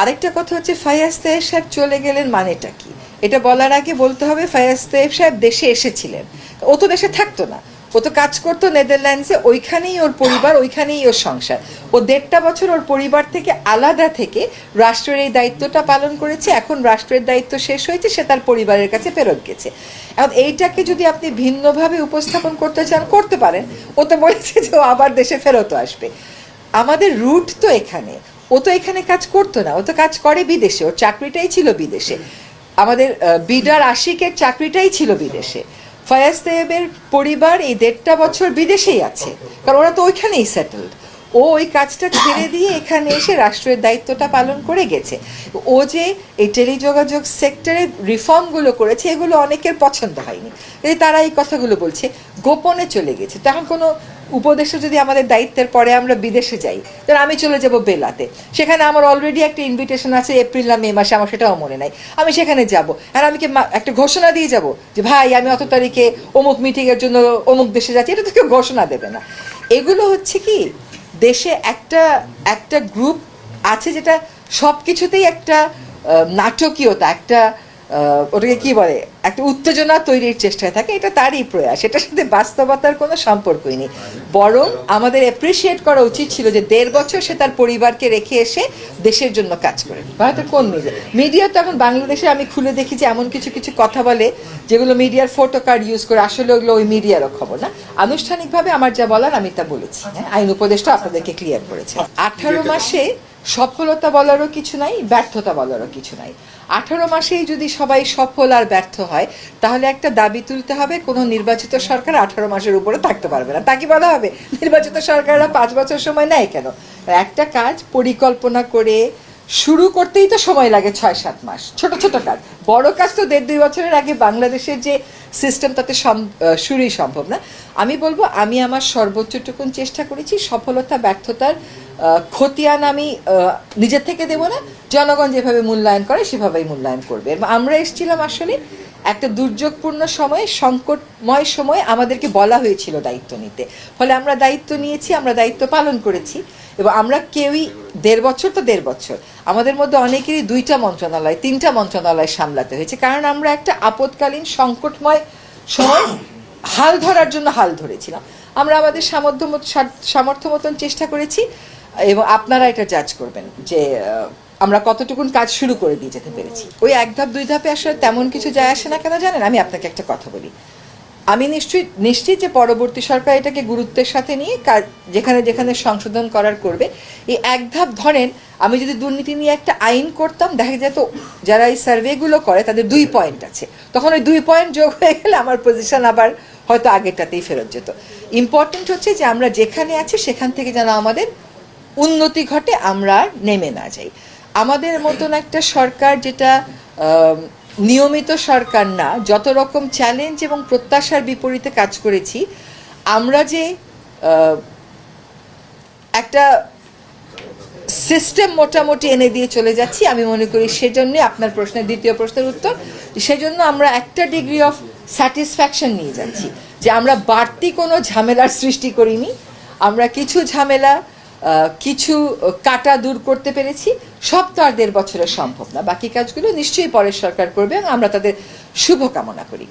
আরেকটা কথা হচ্ছে ফায়াজ তায়েব সাহেব চলে গেলেন মানেটা কি? এটা বলার আগে বলতে হবে ফায়াজ তায়েব সাহেব দেশে এসেছিলেন। ও তো দেশে থাকতো না। ও তো কাজ করতো নেদারল্যান্ডসে, ওইখানেই ওর পরিবার, ওইখানেই ওর সংসার। ও দেড়টা বছর ওর পরিবার থেকে আলাদা থেকে রাষ্ট্রের এই দায়িত্বটা পালন করেছে। এখন রাষ্ট্রের দায়িত্ব শেষ হয়েছে, সে তার পরিবারের কাছে ফেরত গেছে। এখন এইটাকে যদি আপনি ভিন্নভাবে উপস্থাপন করতে চান, করতে পারেন। ও তো বলেছে যে ও আবার দেশে ফেরত আসবে। আমাদের রুট তো এখানে। ও তো এখানে কাজ করতো না, ও তো কাজ করে বিদেশে, ওর চাকরিটাই ছিল বিদেশে। আমাদের বিডার আশিকের চাকরিটাই ছিল বিদেশে। ফয়াজ দেবের পরিবার এই দেড়টা বছর বিদেশেই আছে, কারণ ওরা তো ওইখানেই সেটেলড ও ওই কাজটা ছেড়ে দিয়ে এখানে এসে রাষ্ট্রের দায়িত্বটা পালন করে গেছে। ও যে এই টেলিযোগাযোগ সেক্টরে রিফর্মগুলো করেছে, এগুলো অনেকের পছন্দ হয়নি। তারা এই কথাগুলো বলছে, গোপনে চলে গেছে। তখন কোনো উপদেশে যদি আমাদের দায়িত্বের পরে আমরা বিদেশে যাই, তাহলে আমি চলে যাব বেলাতে। সেখানে আমার অলরেডি একটা ইনভিটেশন আছে এপ্রিল না মে মাসে, আমার সেটাও মনে নাই। আমি সেখানে যাব। আর আমি কি একটা ঘোষণা দিয়ে যাব যে, ভাই, আমি অত তারিখে অমুক মিটিংয়ের জন্য অমুক দেশে যাচ্ছি। এটা তো কেউ ঘোষণা দেবে না। এগুলো হচ্ছে কি, দেশে একটা একটা গ্রুপ আছে যেটা সব কিছুতেই একটা নাটকীয়তা, একটা ওটাকে কি বলে? একটা উত্তেজনা তৈরির চেষ্টায় থাকে এটা তারই প্রয়াস। এটার সাথে বাস্তবতার কোনো সম্পর্কই নেই। বরং আমাদের অ্যাপ্রিসিয়েট করা উচিত ছিল যে দেড় বছর সে তার পরিবারকে রেখে এসে দেশের জন্য কাজ করে। ভারতের কোন মিডিয়া মিডিয়া তো এখন বাংলাদেশে আমি খুলে দেখি যে এমন কিছু কিছু কথা বলে যেগুলো মিডিয়ার ফটো কার্ড ইউজ করে আসলে ওগুলো ওই মিডিয়ারও খবর না। আনুষ্ঠানিকভাবে আমার যা বলার আমি তা বলেছি হ্যাঁ? আইন উপদেষ্টা আপনাদেরকে ক্লিয়ার করেছে আঠারো মাসে সফলতা বলারও কিছু নাই, ব্যর্থতা বলারও কিছু নাই। আঠারো মাসেই যদি সবাই সফল আর ব্যর্থ হয়, তাহলে একটা দাবি তুলতে হবে, কোনো নির্বাচিত সরকার আঠারো মাসের উপরে থাকতে পারবে না। তাকে বলা হবে? নির্বাচিত সরকাররা পাঁচ বছর সময় নেয় কেন? একটা কাজ পরিকল্পনা করে শুরু করতেই তো সময় লাগে ছয়, সাত মাস। ছোট ছোট কাজ। বড় কাজ তো দেড়, দুই বছরের আগে বাংলাদেশের যে সিস্টেম তাতে শুরুই সম্ভব না। আমি বলব, আমি আমার সর্বোচ্চটুকুন চেষ্টা করেছি সফলতা, ব্যর্থতার খতিয়ান আমি নিজের থেকে দেব না, জনগণ যেভাবে মূল্যায়ন করে সেভাবেই মূল্যায়ন করবে। আমরা এসেছিলাম আসলে একটা দুর্যোগপূর্ণ সময়ে, সংকটময় সময়ে আমাদেরকে বলা হয়েছিল দায়িত্ব নিতে। ফলে আমরা দায়িত্ব নিয়েছি, আমরা দায়িত্ব পালন করেছি, এবং আমরা কেউই দেড় বছর তো দেড় বছর। আমাদের মধ্যে অনেকেরই দুইটা মন্ত্রণালয়, তিনটা মন্ত্রণালয় সামলাতে হয়েছে। কারণ আমরা একটা আপদকালীন, সংকটময় সময় হাল ধরার জন্য হাল ধরেছিলাম। আমরা আমাদের সামর্থ্য সামর্থ্য মতন চেষ্টা করেছি। এবং আপনারা এটা জাজ করবেন যে আমরা কতটুকুন কাজ শুরু করে দিয়ে যেতে পেরেছি। ওই এক ধাপ, দুই ধাপে আসলে তেমন কিছু যায় আসে না কেন জানেন? আমি আপনাকে একটা কথা বলি। আমি নিশ্চয়ই, নিশ্চিত যে পরবর্তী সরকার এটাকে গুরুত্বের সাথে নিয়ে কাজ, যেখানে যেখানে সংশোধন করার করবে, এই এক ধাপ ধরেন, আমি যদি দুর্নীতি নিয়ে একটা আইন করতাম, দেখা যেত যারা এই সার্ভেগুলো করে, তাদের দুই পয়েন্ট আছে। তখন ওই দুই পয়েন্ট যোগ হয়ে গেলে আমার পজিশন আবার হয়তো আগেরটাতেই ফেরত যেত। ইম্পর্টেন্ট হচ্ছে যে আমরা যেখানে আছি, সেখান থেকে যেন আমাদের উন্নতি ঘটে, আমরা নেমে না যাই। আমাদের মতন একটা সরকার যেটা নিয়মিত সরকার না, যত রকম চ্যালেঞ্জ এবং প্রত্যাশার বিপরীতে কাজ করেছি, আমরা যে একটা সিস্টেম মোটামুটি এনে দিয়ে চলে যাচ্ছি, আমি মনে করি সেজন্য আপনার প্রশ্নের দ্বিতীয় প্রশ্নের উত্তর, সেজন্য আমরা একটা ডিগ্রি অফ স্যাটিসফ্যাকশন নিয়ে যাচ্ছি। যে আমরা বাড়তি কোনো ঝামেলার সৃষ্টি করিনি, আমরা কিছু ঝামেলা কিছু কাটা দূর করতে পেরেছি। সব তো আর দেড় বছরে সম্ভব না। বাকি কাজগুলো নিশ্চয়ই পরের সরকার করবে এবং আমরা তাদের শুভকামনা করি।